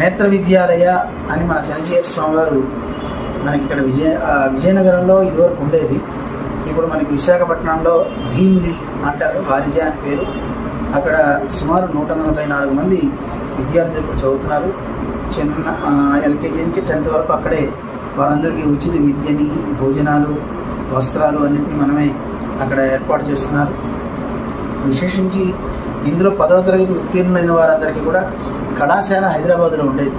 నేత్ర విద్యాలయ అని మన చనిచేరి స్వామి వారు మనకి ఇక్కడ విజయ విజయనగరంలో ఇదివరకు ఉండేది. ఇప్పుడు మనకి విశాఖపట్నంలో భీమిలి అంటారు వారిజ అని పేరు. అక్కడ సుమారు నూట నలభై నాలుగు మంది విద్యార్థులు ఇప్పుడు చదువుతున్నారు. చిన్న ఎల్కేజీ నుంచి టెన్త్ వరకు అక్కడే వారందరికీ ఉచిత విద్యని భోజనాలు వస్త్రాలు అన్నింటినీ మనమే అక్కడ ఏర్పాటు చేస్తున్నారు. విశేషించి ఇందులో పదవ తరగతి ఉత్తీర్ణులైన వారందరికీ కూడా కళాశాల హైదరాబాద్లో ఉండేది.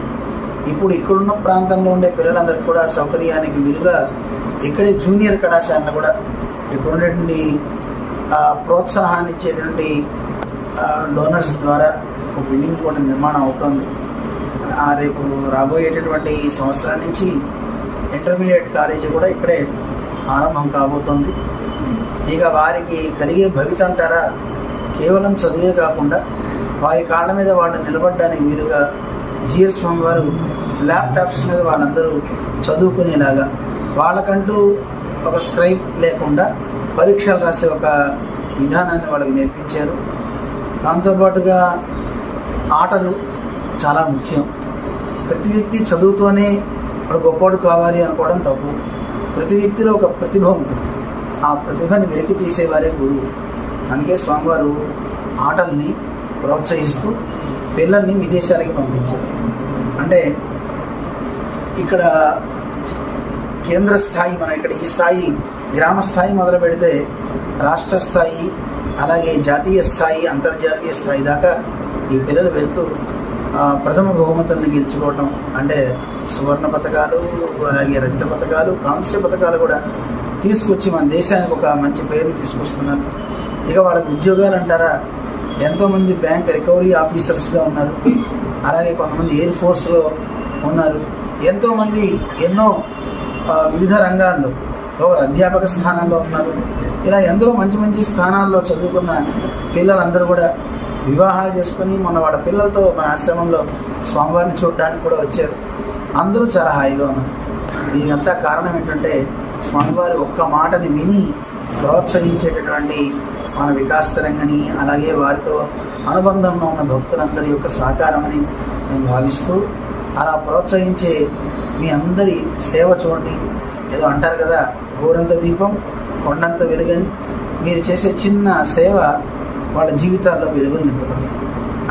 ఇప్పుడు ఇక్కడున్న ప్రాంతంలో ఉండే పిల్లలందరికీ కూడా సౌకర్యానికి వీలుగా ఇక్కడే జూనియర్ కళాశాలను కూడా ఇక్కడ ఉండేటువంటి ప్రోత్సాహాన్ని ఇచ్చేటువంటి డోనర్స్ ద్వారా ఒక బిల్డింగ్ కూడా నిర్మాణం అవుతుంది. రేపు రాబోయేటటువంటి సంవత్సరం నుంచి ఇంటర్మీడియట్ కాలేజీ కూడా ఇక్కడే ఆరంభం కాబోతోంది. ఇక వారికి కలిగే భవిత అంటారా కేవలం చదివే కాకుండా వారి కాళ్ళ మీద వాళ్ళు నిలబడడానికి వీలుగా జిఎస్ స్వామి వారు ల్యాప్టాప్స్ మీద వాళ్ళందరూ చదువుకునేలాగా వాళ్ళకంటూ ఒక స్ట్రైక్ లేకుండా పరీక్షలు రాసే ఒక విధానాన్ని వాళ్ళకి నేర్పించారు. దాంతోపాటుగా ఆటలు చాలా ముఖ్యం. ప్రతి వ్యక్తి చదువుతోనే వాడు గొప్పవాడు కావాలి అనుకోవడం తప్పు. ప్రతి వ్యక్తిలో ఒక ప్రతిభ ఉంటుంది. ఆ ప్రతిభని వెలికి తీసేవారే గురువు. అందుకే స్వామివారు ఆటల్ని ప్రోత్సహిస్తూ పిల్లల్ని విదేశాలకి పంపించారు. అంటే ఇక్కడ కేంద్ర స్థాయి మన ఇక్కడ ఈ స్థాయి గ్రామ స్థాయి మొదలు పెడితే రాష్ట్ర స్థాయి అలాగే జాతీయ స్థాయి అంతర్జాతీయ స్థాయి దాకా ఈ పిల్లలు వెళ్తూ ప్రథమ బహుమతులను గెలుచుకోవటం అంటే సువర్ణ పథకాలు అలాగే రజత పథకాలు కాంస్య పథకాలు కూడా తీసుకొచ్చి మన దేశానికి ఒక మంచి పేరు తీసుకొస్తున్నారు. ఇక వాళ్ళకి ఉద్యోగాలు అంటారా? ఎంతోమంది బ్యాంక్ రికవరీ ఆఫీసర్స్గా ఉన్నారు. అలాగే కొంతమంది ఎయిర్ ఫోర్స్లో ఉన్నారు. ఎంతోమంది ఎన్నో వివిధ రంగాల్లో ఒకరు అధ్యాపక స్థానంలో ఉన్నారు. ఇలా ఎందరో మంచి మంచి స్థానాల్లో చదువుకున్న పిల్లలందరూ కూడా వివాహాలు చేసుకొని మన వాళ్ళ పిల్లలతో మన ఆశ్రమంలో స్వామివారిని చూడడానికి కూడా వచ్చారు. అందరూ చాలా హాయిగా ఉన్నారు. దీనికంతా కారణం ఏంటంటే స్వామివారి ఒక్క మాటని విని ప్రోత్సహించేటటువంటి మన వికాస్ తరంగని అలాగే వారితో అనుబంధంలో ఉన్న భక్తులందరి యొక్క సహకారమని నేను భావిస్తూ అలా ప్రోత్సహించే మీ అందరి సేవ చూడండి. ఏదో అంటారు కదా గోరంత దీపం కొండంత వెలుగని. మీరు చేసే చిన్న సేవ వాళ్ళ జీవితాల్లో వెలుగుని నింపుతుంది.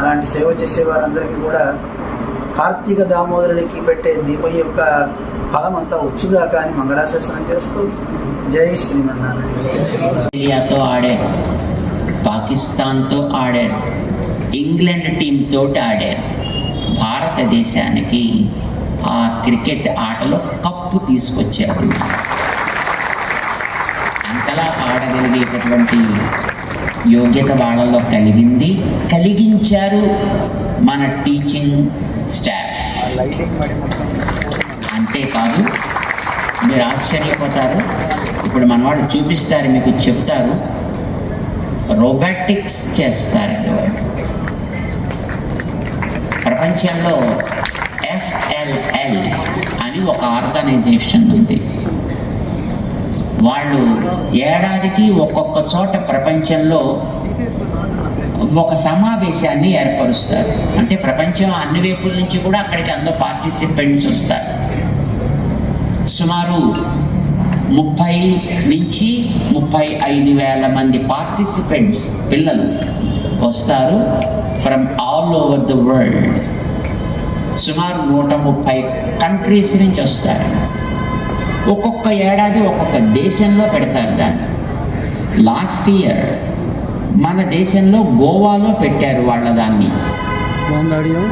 అలాంటి సేవ చేసే వారందరికీ కూడా కార్తీక దామోదరుడికి పెట్టే దీపం యొక్క ఫలం అంతా వచ్చుగా కానీ మంగళాశాసనం చేస్తూ జై శ్రీమన్నారాయణతో ఆడారు. పాకిస్తాన్తో ఆడారు. ఇంగ్లాండ్ టీంతో ఆడారు. భారతదేశానికి ఆ క్రికెట్ ఆటలో కప్పు తీసుకొచ్చారు. అంతలా ఆడగలిగేటటువంటి యోగ్యత వాళ్ళలో కలిగింది. కలిగించారు మన టీచింగ్ స్టాఫ్. అంతేకాదు మీరు ఆశ్చర్యపోతారు. ఇప్పుడు మన వాళ్ళు చూపిస్తారు మీకు చెప్తారు. రోబాటిక్స్ చేస్తారండి వాళ్ళు ప్రపంచంలో ఎఫ్ఎల్ఎల్ అని ఒక ఆర్గనైజేషన్ ఉంది. వాళ్ళు ఏడాదికి ఒక్కొక్క చోట ప్రపంచంలో ఒక సమావేశాన్ని ఏర్పరుస్తారు. అంటే ప్రపంచం అన్ని వైపుల నుంచి కూడా అక్కడికి అందరూ పార్టిసిపెంట్స్ వస్తారు. సుమారు ముప్పై నుంచి ముప్పై ఐదు వేల మంది పార్టిసిపెంట్స్ పిల్లలు వస్తారు from all over the world సుమారు నూట ముప్పై కంట్రీస్ నుంచి వస్తారు. ఒక్కొక్క ఏడాది ఒక్కొక్క దేశంలో పెడతారు దాన్ని. లాస్ట్ ఇయర్ మన దేశంలో గోవాలో పెట్టారు వాళ్ళ దాన్ని.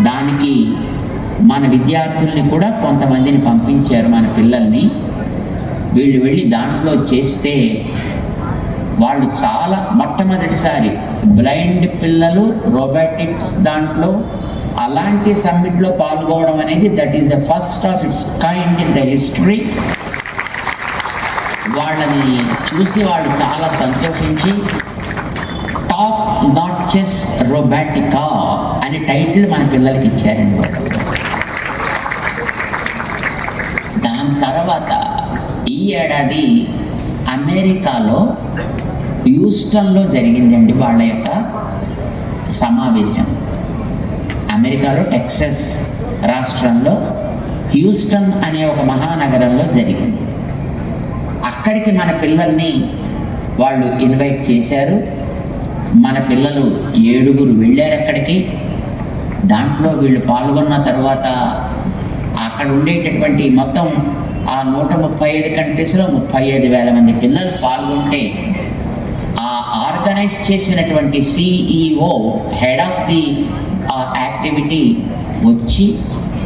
దానికి మన విద్యార్థుల్ని కూడా కొంతమందిని పంపించారు మన పిల్లల్ని. వీళ్ళు వెళ్ళి దాంట్లో చేస్తే వాళ్ళు చాలా మొట్టమొదటిసారి బ్లైండ్ పిల్లలు రోబోటిక్స్ దాంట్లో అలాంటి సమ్మిట్లో పాల్గొనడం అనేది that is the first of its kind in the history. వాళ్ళని చూసి వాళ్ళు చాలా సంతోషించి టాప్ నాట్ చెస్ రొబాటికా అనే టైటిల్ మన పిల్లలకి ఇచ్చారండి. దాని తర్వాత ఈ ఏడాది అమెరికాలో హ్యూస్టన్లో జరిగిందండి వాళ్ళ యొక్క సమావేశం. అమెరికాలో టెక్సస్ రాష్ట్రంలో హ్యూస్టన్ అనే ఒక మహానగరంలో జరిగింది. అక్కడికి మన పిల్లల్ని వాళ్ళు ఇన్వైట్ చేశారు. మన పిల్లలు ఏడుగురు వెళ్ళారు అక్కడికి దాంట్లో వీళ్ళు పాల్గొన్న తర్వాత అక్కడ ఉండేటటువంటి మొత్తం ఆ నూట ముప్పై ఐదు కంట్రీస్లో ముప్పై ఐదు వేల మంది పిల్లలు పాల్గొంటే ఆ ఆర్గనైజ్ చేసినటువంటి సిఈఓ హెడ్ ఆఫ్ ది ఆ యాక్టివిటీ వచ్చి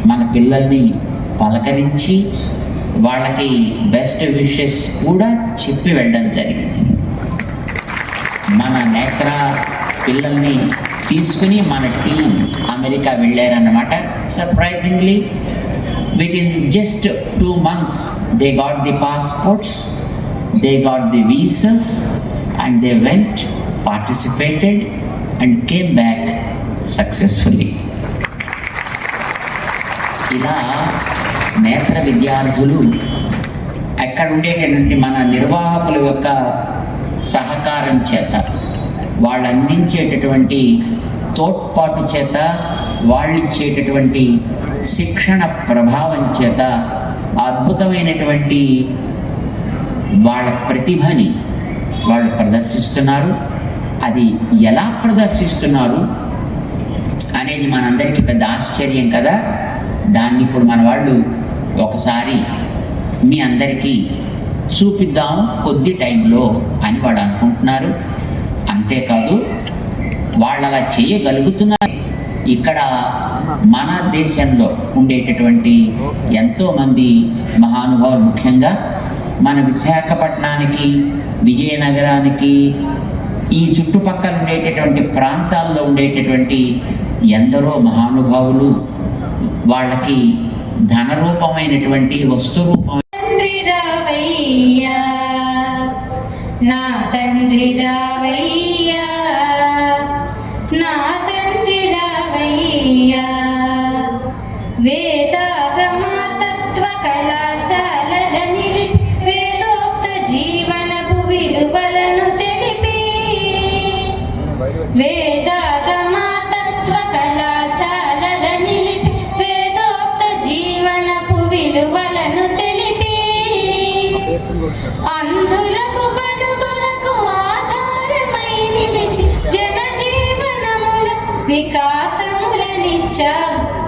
మన పిల్లల్ని పలకరించి వాళ్ళకి బెస్ట్ విషెస్ కూడా చెప్పి వెళ్ళడం జరిగింది. మన నేత్ర పిల్లల్ని తీసుకుని మన team America వెళ్ళారన్నమాట. Surprisingly with in just two months they got the passports they got the visas and they went participated and came back successfully ఇలా నేత్ర విద్యార్థులు ఎక్కడ ఉండేటటువంటి మన నిర్వాహకుల యొక్క సహకారం చేత వాళ్ళు అందించేటటువంటి తోడ్పాటు చేత వాళ్ళు ఇచ్చేటటువంటి శిక్షణ ప్రభావం చేత అద్భుతమైనటువంటి వాళ్ళ ప్రతిభని వాళ్ళు ప్రదర్శిస్తున్నారు. అది ఎలా ప్రదర్శిస్తున్నారు అనేది మనందరికీ పెద్ద ఆశ్చర్యం కదా. దాన్ని ఇప్పుడు మన వాళ్ళు ఒకసారి మీ అందరికీ చూపిద్దాం కొద్ది టైంలో అని వాడు అనుకుంటున్నారు. అంతేకాదు వాళ్ళు అలా చేయగలుగుతున్నారు. ఇక్కడ మన దేశంలో ఉండేటటువంటి ఎంతోమంది మహానుభావులు ముఖ్యంగా మన విశాఖపట్నానికి విజయనగరానికి ఈ చుట్టుపక్కల ఉండేటటువంటి ప్రాంతాల్లో ఉండేటటువంటి ఎందరో మహానుభావులు వాళ్ళకి ధనరూపమైనటువంటి వస్తురూపం రూపం రావయ్యా నా తండ్రి దావయ్యా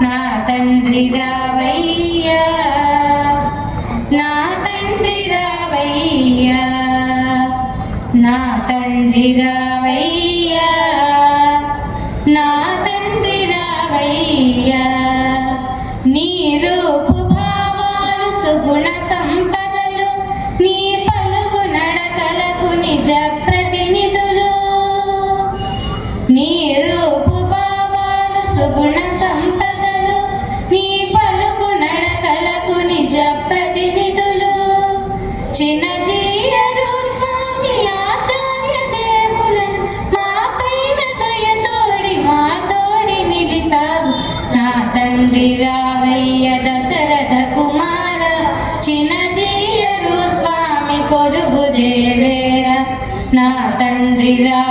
నా తండ్రి రావయ్యా. నా తండ్రి రావయ్యా. నా తండ్రి రావయ్యా. తండ్రి రావయ్య దశరథ కుమార చిన్నజీయరు స్వామి కొలుగు దేవేర. నా తండ్రి రా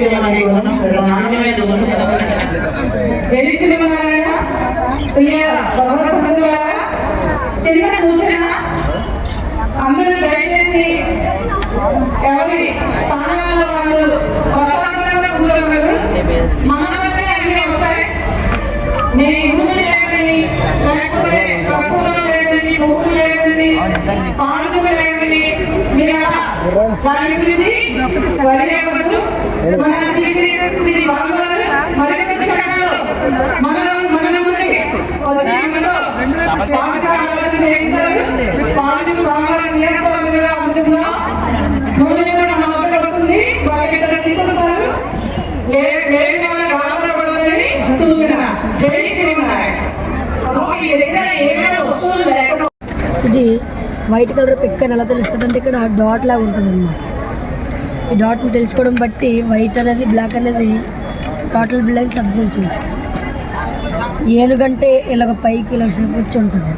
సౌశీల్యం అనే గుణం ప్రధానమైన గుణం తెలిసిన వాళ్ళ చిన్న సూచన అందరూ దయచేసి ఎవరి వాళ్ళు నేను ఇనుము లేదని దాని గురించి వదిలేవద్దు మన శ్రీ బాబుగారు మరికొన్ని క్షణాలు మన మన ముందుకి వచ్చేయడంలో స్వామికి ఆరాధన చేశారు స్వామికి బాగా నేర్చుకోవాలిగా ఉంటుందో నూనె కూడా మన వద్దకు వస్తుంది వాళ్ళకి ఇద్దరు తీసుకొస్తారు లే- లేని వాళ్ళకి బాధపడవద్దని సూచన జై శ్రీనారాయణ మీ దగ్గర ఏమైనా వస్తువులు లేకపోతే ఇది వైట్ కలర్ పిక్ అని ఎలా తెలుస్తుంది అంటే ఇక్కడ డాట్ లాగా ఉంటుంది అనమాట ఈ డాట్ని తెలుసుకోవడం బట్టి వైట్ అనేది బ్లాక్ అనేది టోటల్ బ్లాక్ సబ్జెక్ట్ చేయొచ్చు. ఏనుగంటే ఇలాగ పైకి ఇలా షేప్ వచ్చి ఉంటుంది.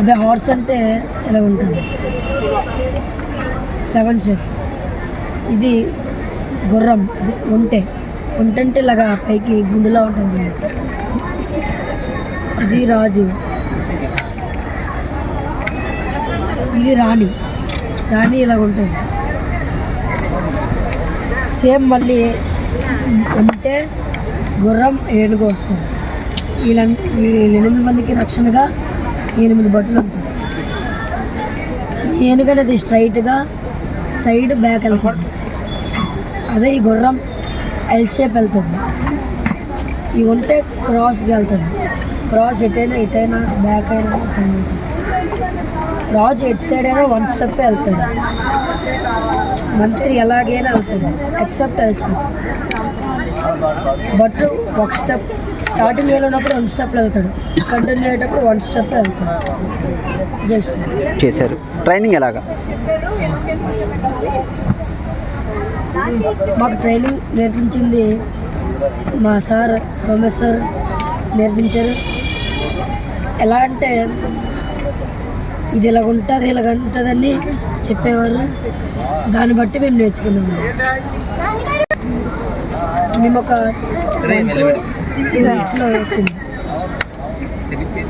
అదే హార్స్ అంటే ఇలా ఉంటుంది. Seven shape. ఇది గుర్రం ఇది ఒంటె. ఒంటె అంటే ఇలాగా పైకి గుండెలా ఉంటుంది అన్నమాట. ఇది రాజు. ఇది రాణి రాణి ఇలా ఉంటుంది. సేమ్ మళ్ళీ ఉంటే గుర్రం ఏనుగు వస్తుంది. వీళ్ళ ఎనిమిది మందికి రక్షణగా ఎనిమిది బట్టలు ఉంటుంది ఏనుగు అనేది స్ట్రైట్గా సైడ్ బ్యాక్ వెళ్తుంది. అదే ఈ గుర్రం ఎల్ షేప్ వెళ్తుంది. ఇవి ఉంటే క్రాస్కి వెళ్తుంది. క్రాస్ ఎటైనా ఇటైనా బ్యాక్ అయినా రాజు ఎటు సైడ్ అయినా వన్ స్టెప్ వెళ్తాడు. మంత్రి ఎలాగైనా వెళ్తాడు. ఎక్సెప్ట్ ఎల్సీ బట్ ఒక స్టెప్ స్టార్టింగ్ వెళ్ళినప్పుడు వన్ స్టెప్ వెళ్తాడు. కంటిన్యూ అయ్యేటప్పుడు వన్ స్టెప్ వెళ్తాడు. చేశారు. ట్రైనింగ్ ఎలాగా? మాకు ట్రైనింగ్ నేర్పించింది మా సార్ సోమేష్ సార్ నేర్పించారు. ఎలా అంటే ఇది ఇలాగ ఉంటుంది ఇలాగ ఉంటుందని చెప్పేవారు. దాన్ని బట్టి మేము నేర్చుకున్నాము. మేము ఒక వీక్స్లో వచ్చింది.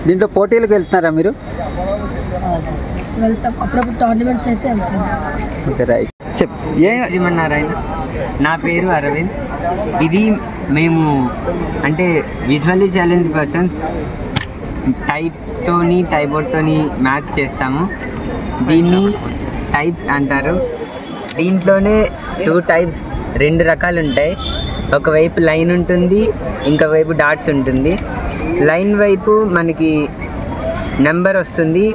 దీంట్లో పోటీలకు వెళ్తున్నారా మీరు? వెళ్తాం. అప్పుడప్పుడు టోర్నమెంట్స్ అయితే వెళ్తాం. Okay right. చెప్. శ్రీమన్నారాయణ? నా పేరు అరవింద్. ఇది మేము అంటే విజువల్లీ ఛాలెంజ్ పర్సన్స్ టైప్తోని టైబోర్డ్తోని మ్యాచ్ చేస్తాము. దీన్ని టైప్స్ అంటారు. దీంట్లోనే టూ టైప్స్ రెండు రకాలు ఉంటాయి ఒకవైపు లైన్ ఉంటుంది ఇంకా వైపు డాట్స్ ఉంటుంది. లైన్ వైపు మనకి నెంబర్ వస్తుంది.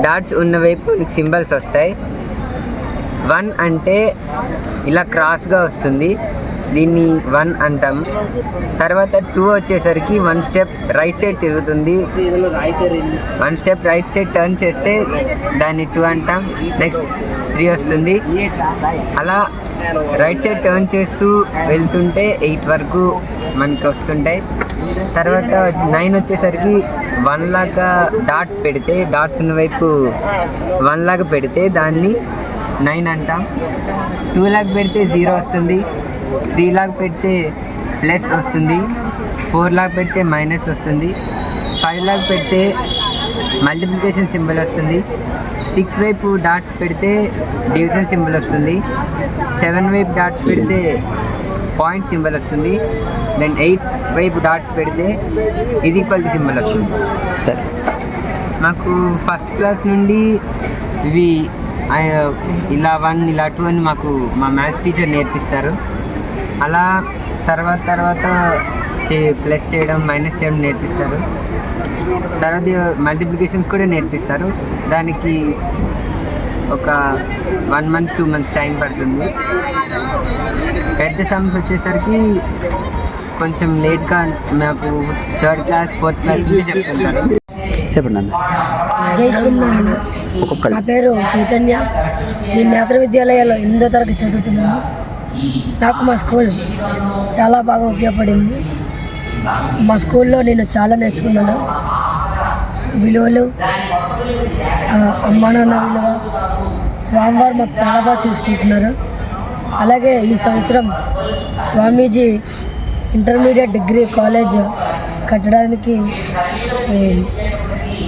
డాట్స్ ఉన్న వైపు మనకి సింబల్స్ వస్తాయి. వన్ అంటే ఇలా క్రాస్గా వస్తుంది. దీన్ని వన్ అంటాం. తర్వాత టూ వచ్చేసరికి వన్ స్టెప్ రైట్ సైడ్ తిరుగుతుంది. One step right side turn చేస్తే దాన్ని టూ అంటాం. నెక్స్ట్ త్రీ వస్తుంది. అలా రైట్ సైడ్ టర్న్ చేస్తూ వెళ్తుంటే ఎయిట్ వరకు మనకి వస్తుంటాయి. తర్వాత నైన్ వచ్చేసరికి వన్ లాగా డాట్ పెడితే డాట్స్ ఉన్న వైపు వన్ లాగా పెడితే దాన్ని నైన్ అంటాం. టూ లాగా పెడితే జీరో వస్తుంది. త్రీ లాగ్ పెడితే ప్లస్ వస్తుంది ఫోర్ లాగ్ పెడితే మైనస్ వస్తుంది ఫైవ్ లాగ్ పెడితే మల్టిప్లికేషన్ సింబల్ వస్తుంది సిక్స్ వైపు డాట్స్ పెడితే డివిజన్ సింబల్ వస్తుంది సెవెన్ వైపు డాట్స్ పెడితే పాయింట్ సింబల్ వస్తుంది దెన్ ఎయిట్ వైపు డాట్స్ పెడితే ఇది ఈక్వల్ సింబల్ వస్తుంది. సరే. నాకు ఫస్ట్ క్లాస్ నుండి ఇవి ఇలా వన్ ఇలా టూ అని మాకు మా మ్యాథ్స్ టీచర్ నేర్పిస్తారు. అలా తర్వాత తర్వాత చే ప్లస్ చేయడం మైనస్ చేయడం నేర్పిస్తారు. తర్వాత మల్టిప్లికేషన్స్ కూడా నేర్పిస్తారు. దానికి ఒక one month two months time పడుతుంది. పెద్ద సమ్స్ వచ్చేసరికి కొంచెం లేట్గా మాకు థర్డ్ క్లాస్ ఫోర్త్ క్లాస్ చెప్తుంటారు. చెప్పండి జై శ్రీనారాయణ నా పేరు చైతన్య. నేను నేత్ర విద్యాలయాలో ఎనిమిదో తరగతి చదువుతున్నాను. నాకు మా స్కూల్ చాలా బాగా ఉపయోగపడింది. మా స్కూల్లో నేను చాలా నేర్చుకున్నాను. విలువలు అమ్మానాన్న అమ్మా నాన్న విలువ స్వామివారు మాకు చాలా బాగా చూసుకుంటున్నారు. అలాగే ఈ సంవత్సరం స్వామీజీ ఇంటర్మీడియట్ డిగ్రీ కాలేజ్ కట్టడానికి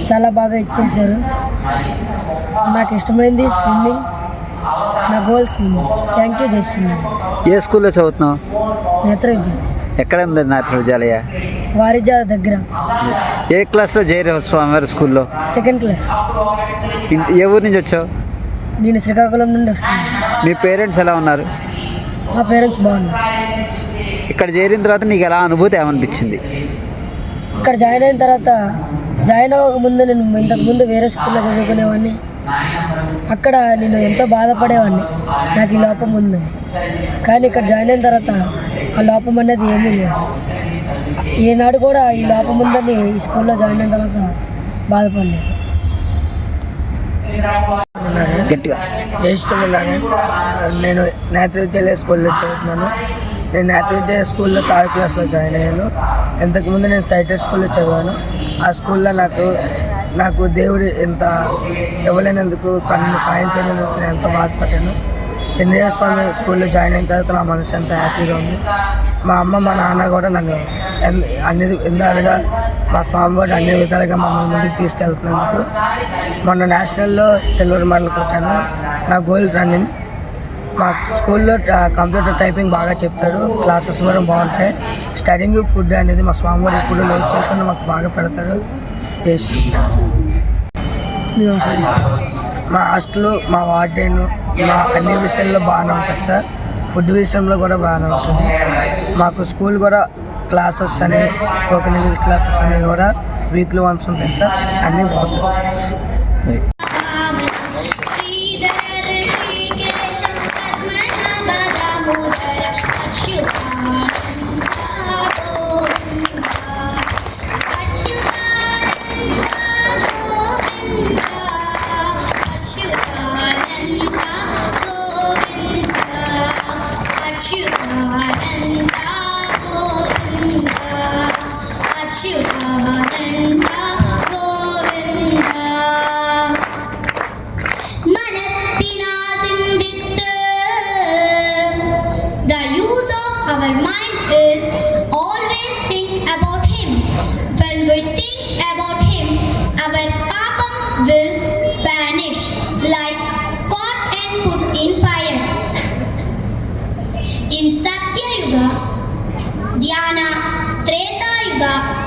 చాలా బాగా ఇచ్చేశారు. నాకు ఇష్టమైంది స్విమ్మింగ్. నా goal swimming thank you swimming ఏ స్కూల్లో చదువుతున్నావు? నేత్ర ఎక్కడ ఉంది నాథ విద్యాలయ వారిజా దగ్గర. ఏ క్లాస్లో జయరావు స్వామివారి స్కూల్లో? సెకండ్ క్లాస్ ఇన్- ఏ ఊరు నుంచి వచ్చావు? నేను శ్రీకాకుళం నుండి వస్తున్నాను మీ పేరెంట్స్ ఎలా ఉన్నారు? మా పేరెంట్స్ బాగున్నారు. ఇక్కడ చేరిన తర్వాత నీకు ఎలా అనుభూతి ఏమనిపించింది? ఇక్కడ జాయిన్ అయిన తర్వాత జాయిన్ అవ్వక ముందు నేను ఇంతకు ముందు వేరే స్కూల్లో చదువుకునేవాడిని. అక్కడ నేను ఎంతో బాధపడేవాడిని నాకు ఈ లోపం ఉందని కానీ ఇక్కడ జాయిన్ అయిన తర్వాత ఆ లోపం అనేది ఏమీ లేదు. ఈనాడు కూడా ఈ లోపం ఉందని ఈ స్కూల్లో జాయిన్ అయిన తర్వాత బాధపడలేదు. గట్టిగా. జయిస్తున్నాను నేను నేత్ర విద్యాలయ స్కూల్లో చదువుతున్నాను. నేను నేత్ర విద్యాలయ స్కూల్లో థర్డ్ క్లాస్లో జాయిన్ అయ్యాను. ఇంతకుముందు నేను సైటెడ్ స్కూల్లో చదివాను. ఆ స్కూల్లో నాకు నాకు దేవుడు ఎంత ఇవ్వలేనందుకు కన్ను సాయం చేయలేనందుకు నేను ఎంతో బాధపడ్డాను. చంద్రయ్య స్వామి స్కూల్లో జాయిన్ అయిన తర్వాత నా మనసు ఎంత హ్యాపీగా ఉంది. మా అమ్మ మా నాన్న కూడా నన్ను అన్ని విధాలుగా మా స్వామి కూడా అన్ని విధాలుగా మమ్మల్ని ముందుకు తీసుకెళ్తున్నందుకు మొన్న నేషనల్లో సిల్వర్ మెడల్ కొట్టాను. నా గోల్డ్ రన్నింగ్. మా స్కూల్లో కంప్యూటర్ టైపింగ్ బాగా చెప్తారు. క్లాసెస్ కూడా బాగుంటాయి. స్టడింగ్ ఫుడ్ అనేది మా స్వామి కూడా ఎప్పుడు లేట్ చేయకుండా మాకు బాగా పెడతారు. చేసి. మా హాస్టల్ మా వార్డెన్ మా అన్ని విషయాల్లో బాగానే ఉంటుంది సార్. ఫుడ్ విషయంలో కూడా బాగానే ఉంటుంది. మాకు స్కూల్ కూడా క్లాసెస్ అని స్పోకెన్ ఇంగ్లీష్ క్లాసెస్ అనేవి కూడా వీక్లీ వన్స్ ఉంటాయి సార్. అన్నీ బాగుంటాయి sir.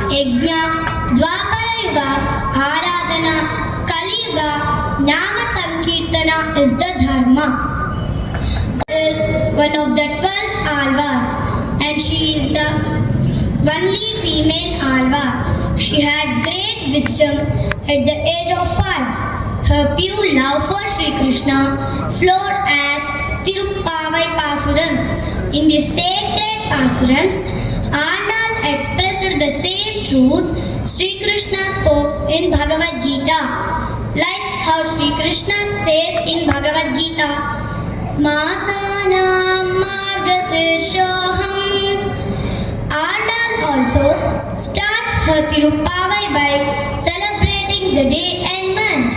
Dwapara Yuga, Aradhana, Kali Yuga, Nama Sankirtana is one of the twelve alvas and she is the only female alva. She had great wisdom at the age of five. Her pure love for Sri Krishna flowed as Tirupavai Pasurams. In the sacred Pasurams, Andal the same truths Sri Krishna spoke in Bhagavad Gita. Like how Sri Krishna says in Bhagavad Gita, Masanam. Andal also starts her Tirupavai by celebrating the day and month.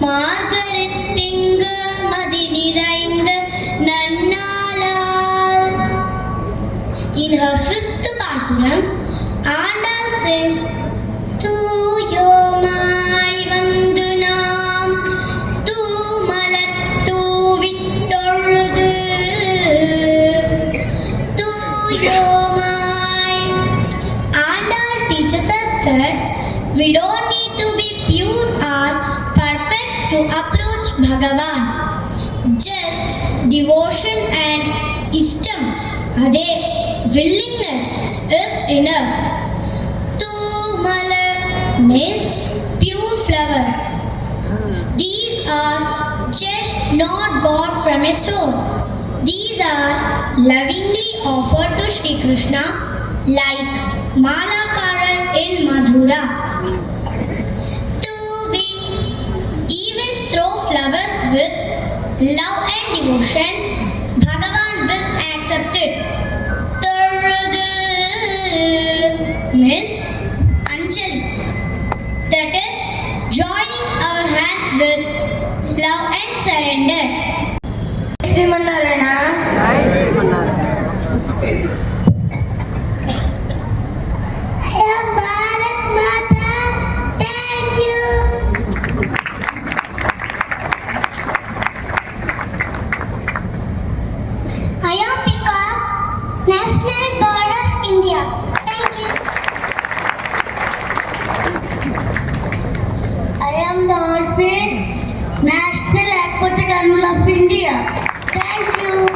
Margarettinga Madinirainda Nannalal. In her fifth Pasuram, and I'll sing to you my vandunam തൂമലത്തു വിത്തൊഴുത് തൂയോമായി and our teacher said, that we don't need to be pure or perfect to approach Bhagavan. Just devotion and istam അതേ willingness is enough. Tumala means pure flowers. These are just not bought from a store. These are lovingly offered to Sri Krishna like Malakaran in Madhura. To be even throw flowers with love and devotion, the Orchid, National Aquatic Animal of India. Thank you.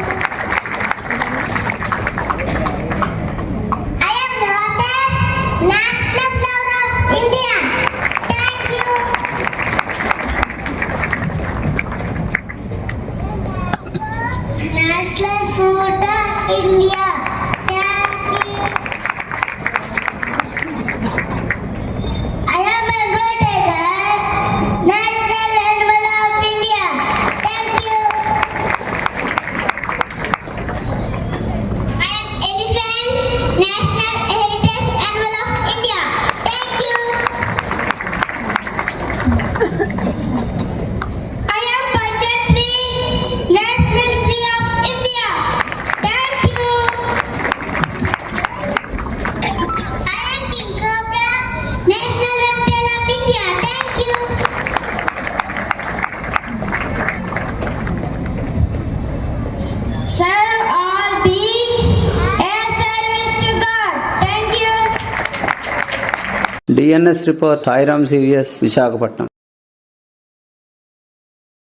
DNS report Sairam CVS Visakhapatnam